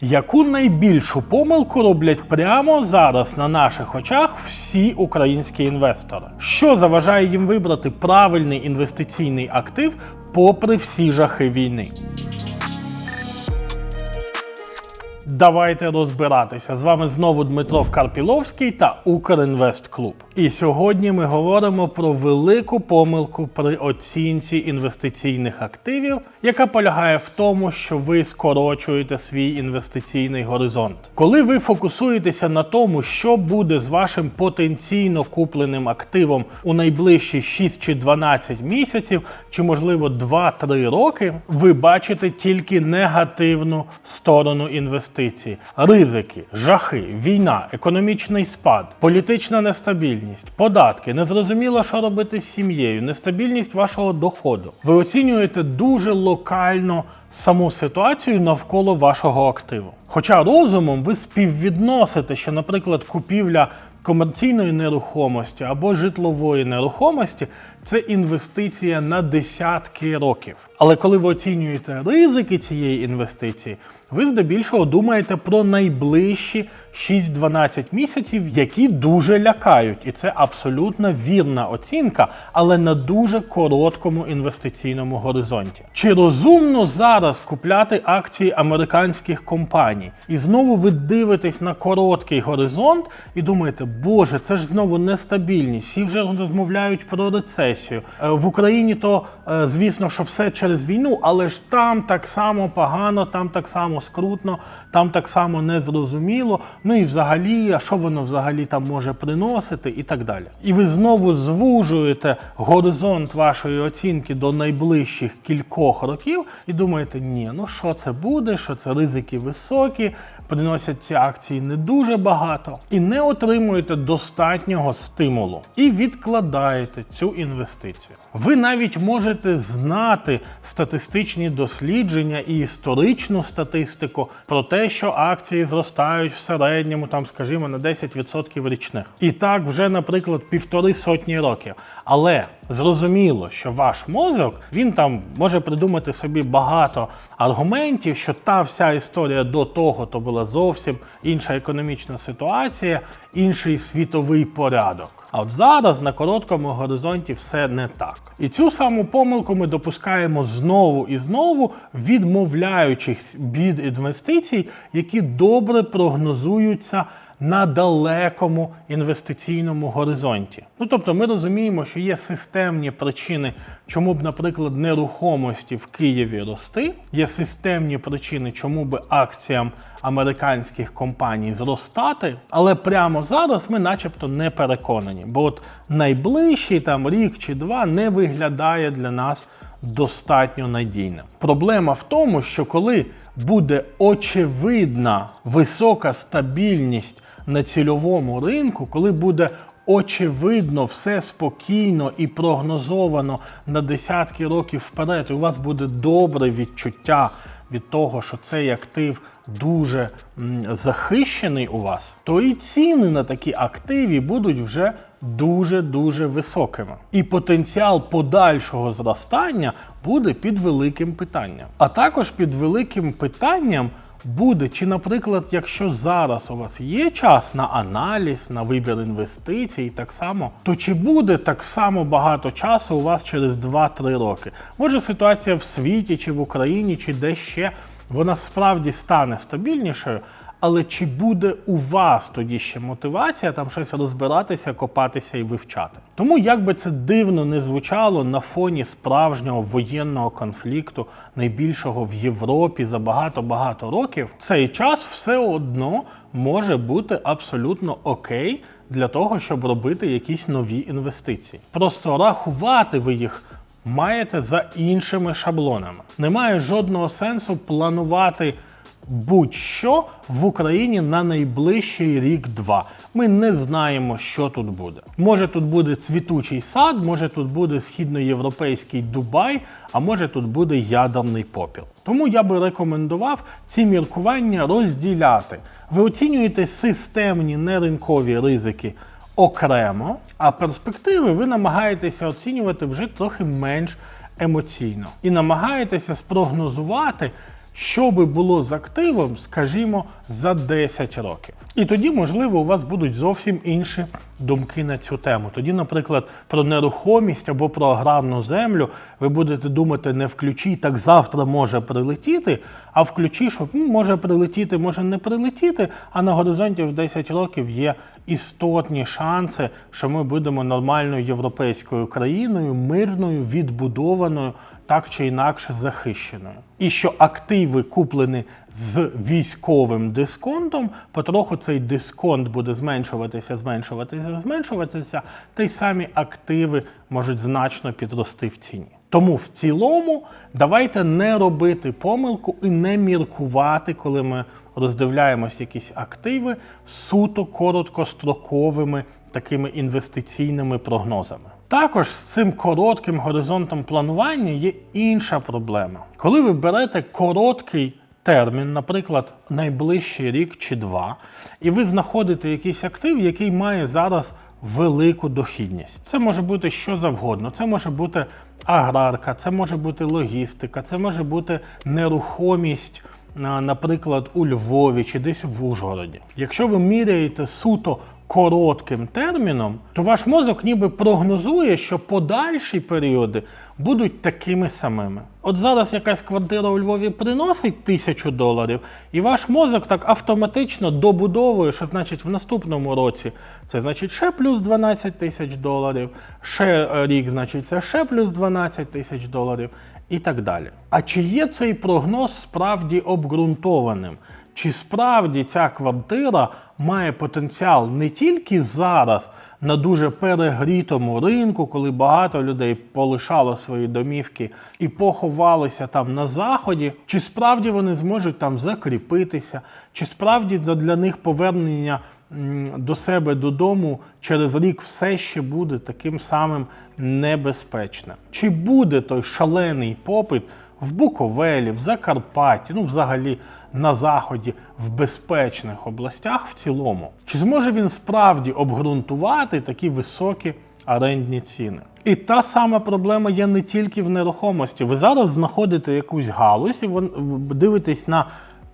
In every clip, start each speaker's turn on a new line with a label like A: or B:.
A: Яку найбільшу помилку роблять прямо зараз на наших очах всі українські інвестори? Що заважає їм вибрати правильний інвестиційний актив попри всі жахи війни? Давайте розбиратися. З вами знову Дмитро Карпіловський та Укрінвест Клуб. І сьогодні ми говоримо про велику помилку при оцінці інвестиційних активів, яка полягає в тому, що ви скорочуєте свій інвестиційний горизонт. Коли ви фокусуєтеся на тому, що буде з вашим потенційно купленим активом у найближчі 6 чи 12 місяців, чи можливо 2-3 роки, ви бачите тільки негативну сторону інвестицій. Ризики, жахи, війна, економічний спад, політична нестабільність, податки, незрозуміло, що робити з сім'єю, нестабільність вашого доходу. Ви оцінюєте дуже локально саму ситуацію навколо вашого активу. Хоча розумом ви співвідносите, що, наприклад, купівля комерційної нерухомості або житлової нерухомості це інвестиція на десятки років. Але коли ви оцінюєте ризики цієї інвестиції, ви здебільшого думаєте про найближчі 6-12 місяців, які дуже лякають, і це абсолютно вірна оцінка, але на дуже короткому інвестиційному горизонті. Чи розумно зараз купляти акції американських компаній? І знову ви дивитесь на короткий горизонт і думаєте, боже, це ж знову нестабільність. Всі вже розмовляють про рецесію. Е, В Україні то, е, звісно, що все через війну, але ж там так само погано, там так само скрутно, там так само незрозуміло. Ну і взагалі, а що воно взагалі там може приносити, і так далі. І ви знову звужуєте горизонт вашої оцінки до найближчих кількох років і думаєте, ні, ну що це буде, що це ризики високі, приносять ці акції не дуже багато, і не отримуєте достатнього стимулу, і відкладаєте цю інвестицію. Ви навіть можете знати статистичні дослідження і історичну статистику про те, що акції зростають в середньому, там, скажімо, на 10% річних. І так вже, наприклад, півтори сотні років. Але зрозуміло, що ваш мозок він там може придумати собі багато аргументів, що та вся історія до того то була зовсім інша економічна ситуація, інший світовий порядок. А от зараз на короткому горизонті все не так. І цю саму помилку ми допускаємо знову і знову, відмовляючись від інвестицій, які добре прогнозуються на далекому інвестиційному горизонті. Ну тобто ми розуміємо, що є системні причини, чому б, наприклад, нерухомості в Києві рости, є системні причини, чому б акціям американських компаній зростати, але прямо зараз ми, начебто, не переконані, бо от найближчий там рік чи два не виглядає для нас достатньо надійним. Проблема в тому, що коли буде очевидна висока стабільність на цільовому ринку, коли буде очевидно все спокійно і прогнозовано на десятки років вперед, і у вас буде добре відчуття від того, що цей актив дуже захищений у вас, то і ціни на такі активи будуть вже дуже-дуже високими. І потенціал подальшого зростання буде під великим питанням. А також під великим питанням буде, чи, наприклад, якщо зараз у вас є час на аналіз, на вибір інвестицій, так само, то чи буде так само багато часу у вас через 2-3 роки? Може ситуація в світі, чи в Україні, чи де ще вона справді стане стабільнішою. Але чи буде у вас тоді ще мотивація там щось розбиратися, копатися і вивчати? Тому як би це дивно не звучало на фоні справжнього воєнного конфлікту, найбільшого в Європі за багато-багато років, цей час все одно може бути абсолютно окей для того, щоб робити якісь нові інвестиції. Просто рахувати ви їх маєте за іншими шаблонами. Немає жодного сенсу планувати будь-що в Україні на найближчий рік-два. Ми не знаємо, що тут буде. Може тут буде цвітучий сад, може тут буде східноєвропейський Дубай, а може тут буде ядерний попіл. Тому я би рекомендував ці міркування розділяти. Ви оцінюєте системні неринкові ризики окремо, а перспективи ви намагаєтеся оцінювати вже трохи менш емоційно і намагаєтеся спрогнозувати, що би було з активом, скажімо, за 10 років. І тоді, можливо, у вас будуть зовсім інші думки на цю тему. Тоді, наприклад, про нерухомість або про аграрну землю ви будете думати не в ключі, так завтра може прилетіти, а в ключі, що може прилетіти, може не прилетіти, а на горизонті в 10 років є істотні шанси, що ми будемо нормальною європейською країною, мирною, відбудованою, так чи інакше захищеною. І що активи куплені з військовим дисконтом, потроху цей дисконт буде зменшуватися, зменшуватися, зменшуватися, та й самі активи можуть значно підрости в ціні. Тому в цілому давайте не робити помилку і не міркувати, коли ми роздивляємось якісь активи суто короткостроковими такими інвестиційними прогнозами. Також з цим коротким горизонтом планування є інша проблема. Коли ви берете короткий термін, наприклад, найближчий рік чи два, і ви знаходите якийсь актив, який має зараз велику дохідність. Це може бути що завгодно. Це може бути аграрка, це може бути логістика, це може бути нерухомість. Наприклад, у Львові чи десь в Ужгороді. Якщо ви міряєте суто коротким терміном, то ваш мозок ніби прогнозує, що подальші періоди будуть такими самими. От зараз якась квартира у Львові приносить тисячу доларів, і ваш мозок так автоматично добудовує, що значить в наступному році це значить ще плюс 12 тисяч доларів, ще е, рік, значить, це ще плюс 12 тисяч доларів і так далі. А чи є цей прогноз справді обґрунтованим? Чи справді ця квартира має потенціал не тільки зараз на дуже перегрітому ринку, коли багато людей полишало свої домівки і поховалися там на заході, чи справді вони зможуть там закріпитися, чи справді для них повернення до себе додому через рік все ще буде таким самим небезпечним? Чи буде той шалений попит? в Буковелі, в Закарпатті, ну взагалі на заході, в безпечних областях в цілому. Чи зможе він справді обґрунтувати такі високі орендні ціни? І та сама проблема є не тільки в нерухомості. Ви зараз знаходите якусь галузь і дивитесь на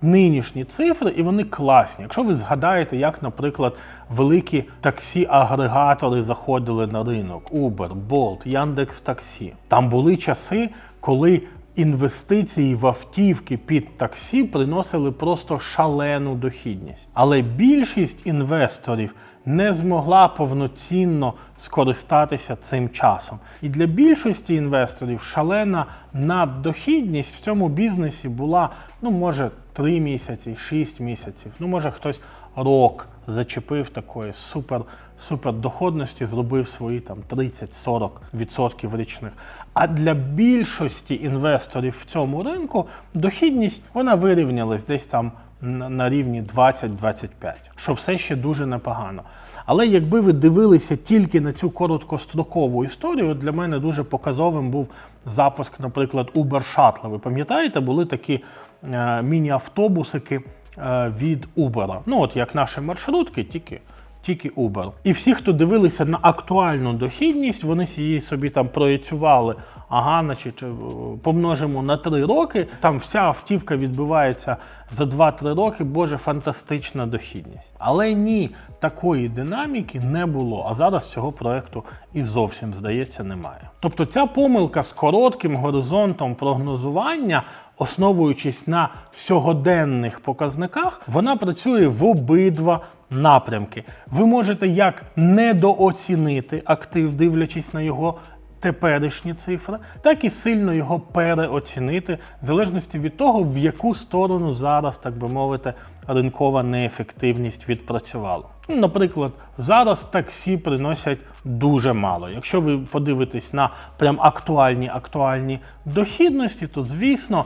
A: нинішні цифри, і вони класні. Якщо ви згадаєте, як, наприклад, великі таксі-агрегатори заходили на ринок: Uber, Bolt, Яндекс Таксі. Там були часи, коли інвестиції в автівки під таксі приносили просто шалену дохідність. Але більшість інвесторів не змогла повноцінно скористатися цим часом. І для більшості інвесторів шалена наддохідність в цьому бізнесі була, ну, може, 3 місяці, 6 місяців, ну, може, хтось рок зачепив такої супер, супер доходності, зробив свої там 30-40% річних. А для більшості інвесторів в цьому ринку дохідність вона вирівнялась десь там на рівні 20-25, що все ще дуже непогано. Але якби ви дивилися тільки на цю короткострокову історію, для мене дуже показовим був запуск, наприклад, Uber Shuttle. Ви пам'ятаєте, були такі е, міні-автобусики від Uber. Ну, от як наші маршрутки, тільки тільки Uber. І всі, хто дивилися на актуальну дохідність, вони її собі там проєцювали. Ага, значить, е, помножимо на 3 роки. Там вся автівка відбувається за 2-3 роки. Боже, фантастична дохідність. Але ні, такої динаміки не було. А зараз цього проекту і зовсім здається немає. Тобто ця помилка з коротким горизонтом прогнозування, основуючись на сьогоденних показниках, вона працює в обидва напрямки. Ви можете як недооцінити актив, дивлячись на його теперішні цифри, так і сильно його переоцінити, в залежності від того, в яку сторону зараз, так би мовити, ринкова неефективність відпрацювала. Ну, Наприклад, зараз таксі приносять дуже мало. Якщо ви подивитесь на прям актуальні актуальні дохідності, то звісно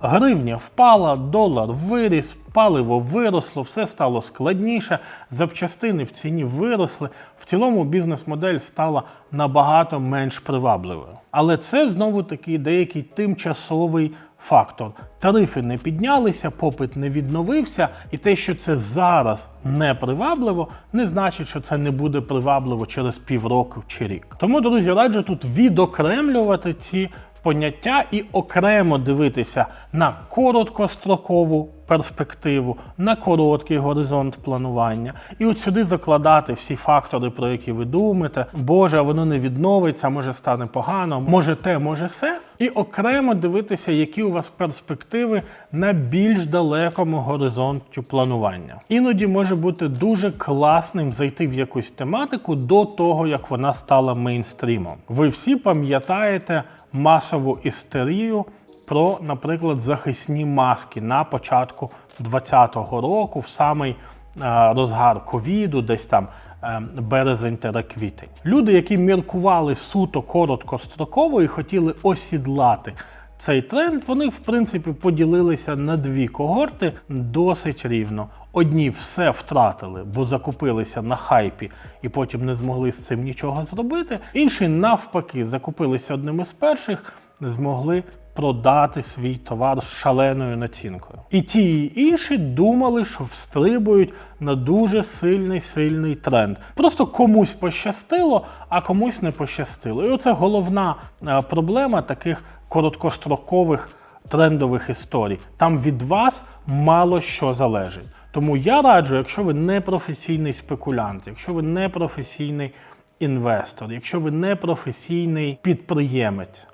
A: гривня впала, долар виріс, паливо виросло, все стало складніше, запчастини в ціні виросли. В цілому бізнес-модель стала набагато менш привабливою. Але це знову таки деякий тимчасовий фактор. Тарифи не піднялися, попит не відновився, і те, що це зараз не привабливо, не значить, що це не буде привабливо через півроку чи рік. Тому, друзі, раджу тут відокремлювати ці поняття і окремо дивитися на короткострокову перспективу, на короткий горизонт планування. І от сюди закладати всі фактори, про які ви думаєте. Боже, воно не відновиться, може стане погано, може те, може все. І окремо дивитися, які у вас перспективи на більш далекому горизонті планування. Іноді може бути дуже класним зайти в якусь тематику до того, як вона стала мейнстрімом. Ви всі пам'ятаєте масову істерію про, наприклад, захисні маски на початку 2020 року, в самий е, розгар ковіду, десь там е, березень та квітень. Люди, які міркували суто короткостроково і хотіли осідлати цей тренд, вони в принципі поділилися на дві когорти досить рівно. Одні все втратили, бо закупилися на хайпі і потім не змогли з цим нічого зробити. Інші навпаки закупилися одним із перших, змогли продати свій товар з шаленою націнкою. І ті і інші думали, що встрибують на дуже сильний сильний тренд. Просто комусь пощастило, а комусь не пощастило. І оце головна е, проблема таких короткострокових трендових історій. Там від вас мало що залежить. Тому я раджу, якщо ви не професійний спекулянт, якщо ви не професійний інвестор, якщо ви не професійний підприємець,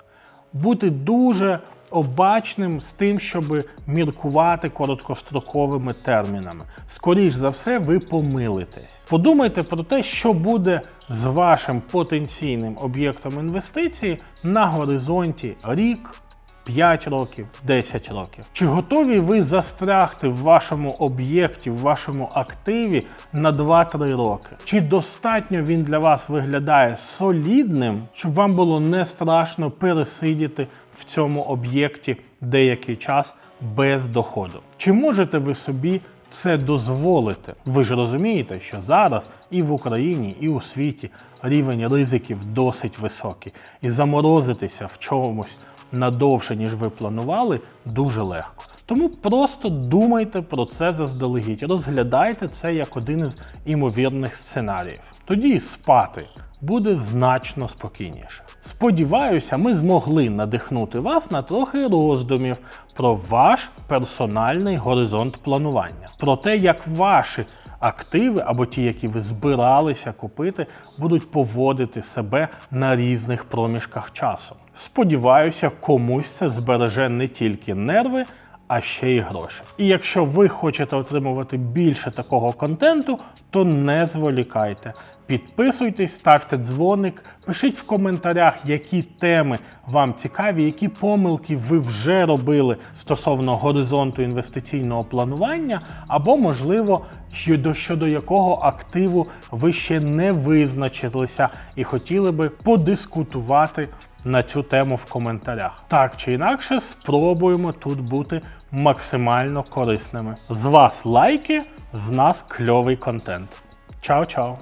A: бути дуже обачним з тим, щоб міркувати короткостроковими термінами. Скоріш за все, ви помилитесь. Подумайте про те, що буде з вашим потенційним об'єктом інвестиції на горизонті рік. 5 років, 10 років. Чи готові ви застрягти в вашому об'єкті, в вашому активі на 2-3 роки? Чи достатньо він для вас виглядає солідним, щоб вам було не страшно пересидіти в цьому об'єкті деякий час без доходу? Чи можете ви собі це дозволити? Ви ж розумієте, що зараз і в Україні, і у світі рівень ризиків досить високий, і заморозитися в чомусь надовше, ніж ви планували, дуже легко. Тому просто думайте про це заздалегідь, розглядайте це як один із імовірних сценаріїв. Тоді спати буде значно спокійніше. Сподіваюся, ми змогли надихнути вас на трохи роздумів про ваш персональний горизонт планування, про те, як ваші активи або ті, які ви збиралися купити, будуть поводити себе на різних проміжках часу. Сподіваюся, комусь це збереже не тільки нерви, а ще й гроші. І якщо ви хочете отримувати більше такого контенту, то не зволікайте. Підписуйтесь, ставте дзвоник, пишіть в коментарях, які теми вам цікаві, які помилки ви вже робили стосовно горизонту інвестиційного планування, або, можливо, щодо, щодо якого активу ви ще не визначилися і хотіли би подискутувати на цю тему в коментарях. Так чи інакше, спробуємо тут бути максимально корисними. З вас лайки, з нас кльовий контент. Чао-чао!